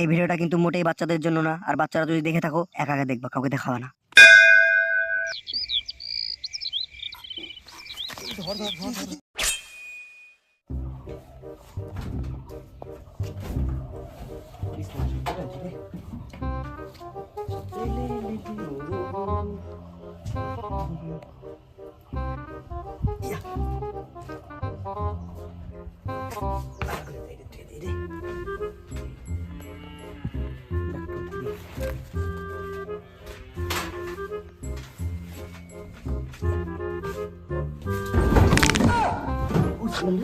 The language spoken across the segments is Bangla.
এই ভিডিওটা কিন্তু মোটেই বাচ্চাদের জন্য না। আর বাচ্চারা যদি দেখে থাকো, একা একা দেখবা, কাউকে দেখাবা না। ওইটা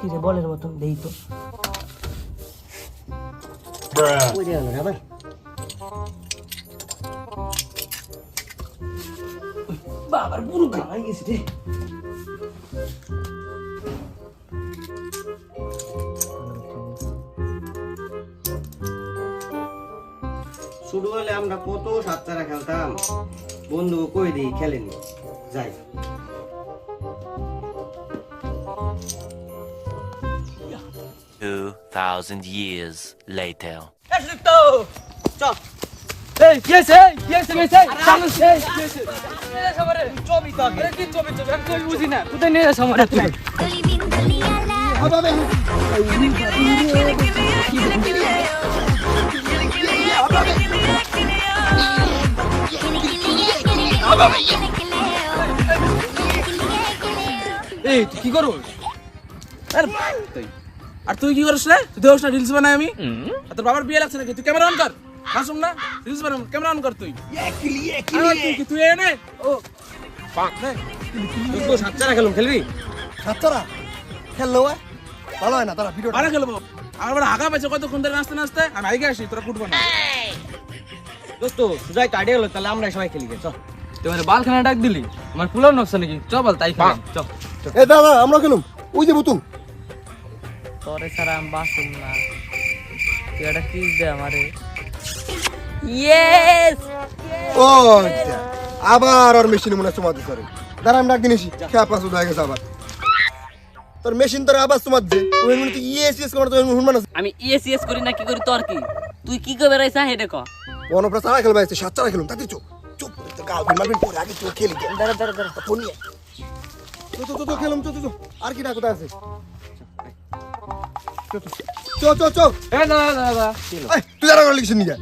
কি রে বলের মতন দেই তো ওই রে না ভাই বাবার পুরো গায়ে গেছে রে। হলে আমরা কত সাতচারা খেলতাম। বন্ধু কই দিই খেলেনি? যাই। Two thousand years later. চল। এই কি মেসে? চালু সে কি আছে আরে কি আমি কই বুঝি না। তুই নিয়ে তুই এই তুই কি করো আর তুই। কি করিস না তুই দেহস না রিলস বানাই আমি? তোর বাবার বিয়ে লাগছে নাকি? তুই ক্যামেরা অন কর। হাসুম না? রিলস বানাম ক্যামেরা অন কর তুই। আরে তুই কি তুই এনে ও। তুই তো সাতচারা খেলুম খেলবি? সাতটা খেললো ভালো হয় না তারা ভিডিও আরে খেলব। আমার আগা পেছে কতক্ষণ ধরে নাচতে নাচতে? আমি আগে আসি তোরা কুটবো না দোস্ত সুজাই কাটে গেল তাহলে আমরা সবাই খেলি গে চল তুই মানে বালখানা ডাক দিলি? আমার ফুলাও নকশা নাকি? চ বল তাই খেলাম চ। এ দাদা আমরা খেলুম। ওই যে বুতুম তোরে ছাড়া আমি বাঁচুম না। তুই একটা কিস দে আমারে। ইয়েস ও। আবার আর মেশিন মনে করে দাঁড়া আমি ডাক দিনেছি খেয়া পাঁচ হয়ে গেছে আবার। তোর মেশিন তোর আবার দে ওই মনে তুই ইয়েস ইয়েস করে তোর হুনমান আমি ইয়েস ইয়েস করি না কি করি তোর কি? তুই কি করে বেড়াইছা হেডে ক। বনপ্রা চারা খেলবা এসে সাত চারা খেলুম তাতে চুপ চুপ গার্লফ্রেন্ড মারবেন পরে আগে চুপ খেলি দাঁড়া দাঁড়া দাঁড়া। ফোন নিয়ে। চো চো চো খেলুম চো চো চো। আর কি আছে? চো চো চো। এ না না না। তুই যারা লিখছিস নিয়ে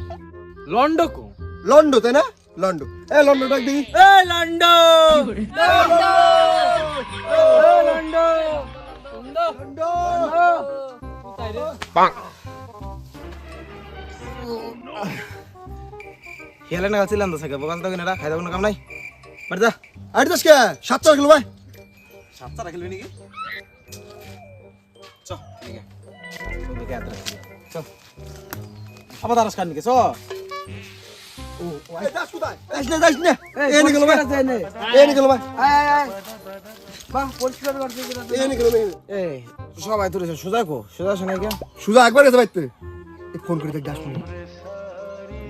লন্ডো কো লন্ডো তাই না? লন্ডো। এ লন্ডো ডাক দেখি। এ লন্ডো! খেলে না গেছিলাম তো সাকে বোকান তো কিনা খাই দাও না কাম নাই। বাড়ি যা। আরে দাস কে? সাত চারা খেলু ভাই সাতচারা খেলবি নাকি? চ ঠিক আছে আবার দারাস কান নিকে? চ। সবাই তোর সোজা কো সোজা সঙ্গে কে সুজা একবার গেছে ভাইতে ফোন করে দেখ দাস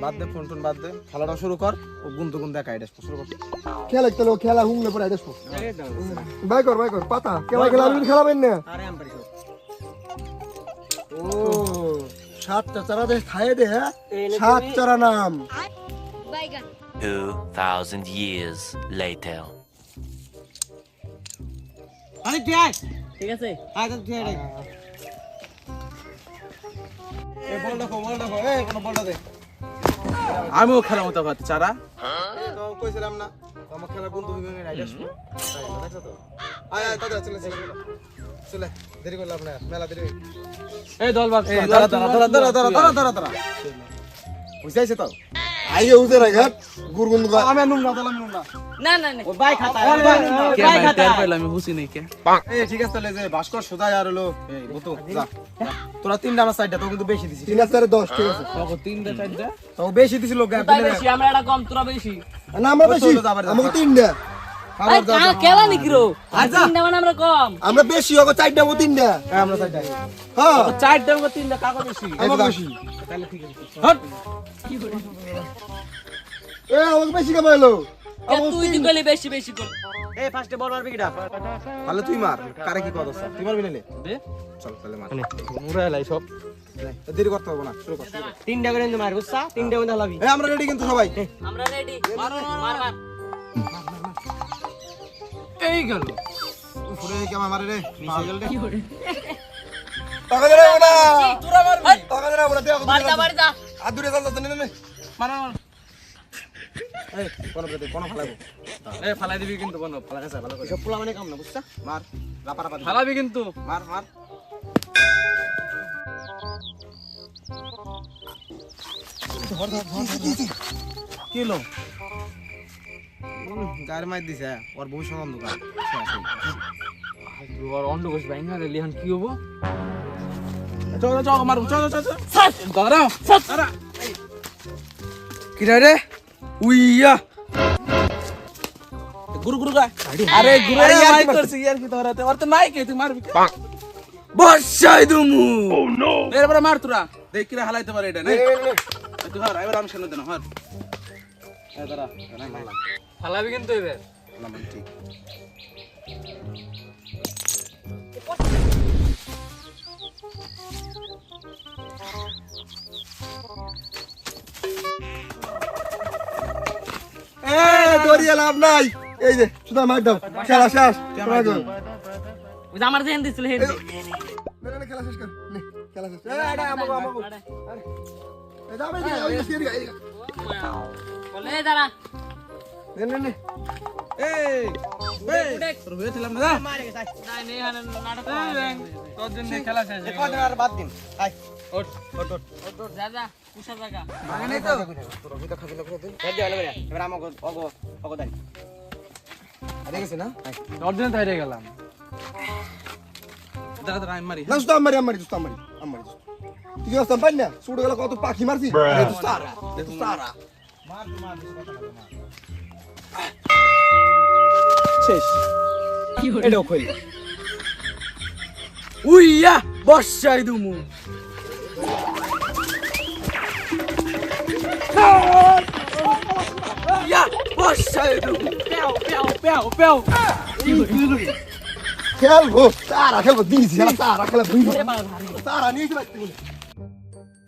বাদ দে ফোন টোন বাদ দে। খেলাটা শুরু কর। ও গুনতে গুনতে একা এটা শুরু কর খেলা খেলো খেলা হুংলে পরে ভাই কর ভাই কর পাতা। কেমন খেলা আমি খেলাবেন না। আরে আম পারি ও সাতটা চারা দে খায় দে হ্যাঁ? সাত চারা নাম। Bacon. 2,000 years later. আরে তুই আয় ঠিক আছে? আয় আমিও খেলা মতো ভাত চারা। কইছিলাম না। আমার খেলা বন্ধু চলে দেরি করলাম না মেলা দেরি এই দল বাদ দাঁড়া দাঁড়া দাঁড়া দাঁড়া দাঁড়া দাঁড়া দাঁড়া তো? আইয়ে উজে রাখাত গুরগুন্দ আমি নুম না তাহলে নুম না না না না। ও বাই খাতা টের পেলাম আমি বুঝি নাই কে? এই ঠিক আছে তাহলে যে ভাস্কর সোজা আর হলো এই বুতু যা তোরা তিনটা আমার সাইডটা তো কিন্তু বেশি দিছিস তিন হাজার দশ ঠিক আছে। তখন তিনটা চারটা তো বেশি দিছিল গ্যাপ বেশি আমরা এটা কম তোরা বেশি। না আমরা বেশি। তো আমাকে তিনটা। কেলা নাকি রো? তিনটা মানে আমরা কম। আমরা বেশি হবে চারটা ও তিনটা। হ্যাঁ, আমরা চারটা হ্যাঁ। চারটা তিনটা কাকা বেশি। আমার বেশি। হট। এ আমাকে বেশি কামাইলো তুই তুই গলি বেশি বেশি কর। তাহলে তুই মার। কারে কি কথা তুই মারবি না লে? চল তাহলে মার। মুরা এলাই সব। দেরি করতে হবে না শুরু কর তিনটা করে মার বুঝছা? তিনটা হলাবি। আমরা রেডি কিন্তু সবাই। আমরা রেডি মার মার মার। এই গেল। উপরে কেমন মারে রে নিচে গেল রে। টাকা দে রে ওটা তোরা মারবি। টাকা দে রে ওটা দেখ বাড়ি যা আর দূরে চল চল নে নে মার মার এই কোন প্রতি কোন ফলাবো এ ফালাই দিবি কিন্তু বনো ফলা গেছে ভালো করে। সব পোলা মানে কাম না বুঝছা? মার লাপারা পাতি ফালাবি কিন্তু। মার মার। কি হলো? গায়ের মাইর দিছে ওর ভবিষ্যৎ অন্ধকার আর অন্ড বস বাইঙ্গা রে লিহান কি হব? চল চল মার চল চল চল দাঁড়াও দাঁড়া। কি রে উইয়া। গুরু গুরু আরে গুরু আরে ইয়ার কি করছিস? ইয়ার কি তোরা ওর তো নাই কে তুই মারবি বসাই দুমু। এরপরে মার তোরা। দেখ কিরা হালাইতে পারে এটা নাই তুই হার এবার আমি শুনে দেন হার এ দাঁড়া ফালাবি কিন্তু এবার। না মানে ঠিক। এ দরিয়া লাভ নাই। এই যে সুদা মার দাও। খেলা শেষ। তোরা যে যেন দিছিল হেন নে, নে, নে, খেলা শেষ কর। নে খেলা আমাগো আমাগো। নে নে নে। এই খেলা শেষ গেল। আর বাদ দিন আয়। ওঠ ওঠ ওঠ। ওঠ যা যা কুসা জায়গা। মানে নেই তো? তোর ভিতর খাবি না করে দিন এবার আমাকে অগো অগো দেন দেখেছি না? তোর তো হেরে গেলাম। দাঁড়া দাঁড়া আমি মারি না সুদা আমারি আমারি সুদা আমারি আমারি তুই কি পাই না? ছুড়ে গেল কত পাখি মারছি? আরে সারা তুই সারা। শেষ এটাও কইল উইয়া বসাই দুমু ইয়া বসাই দুমু পেও পেও পেও পেও খেলব সারা খেলব দিয়েছি সারা খেলা বুঝব সারা নিয়েছি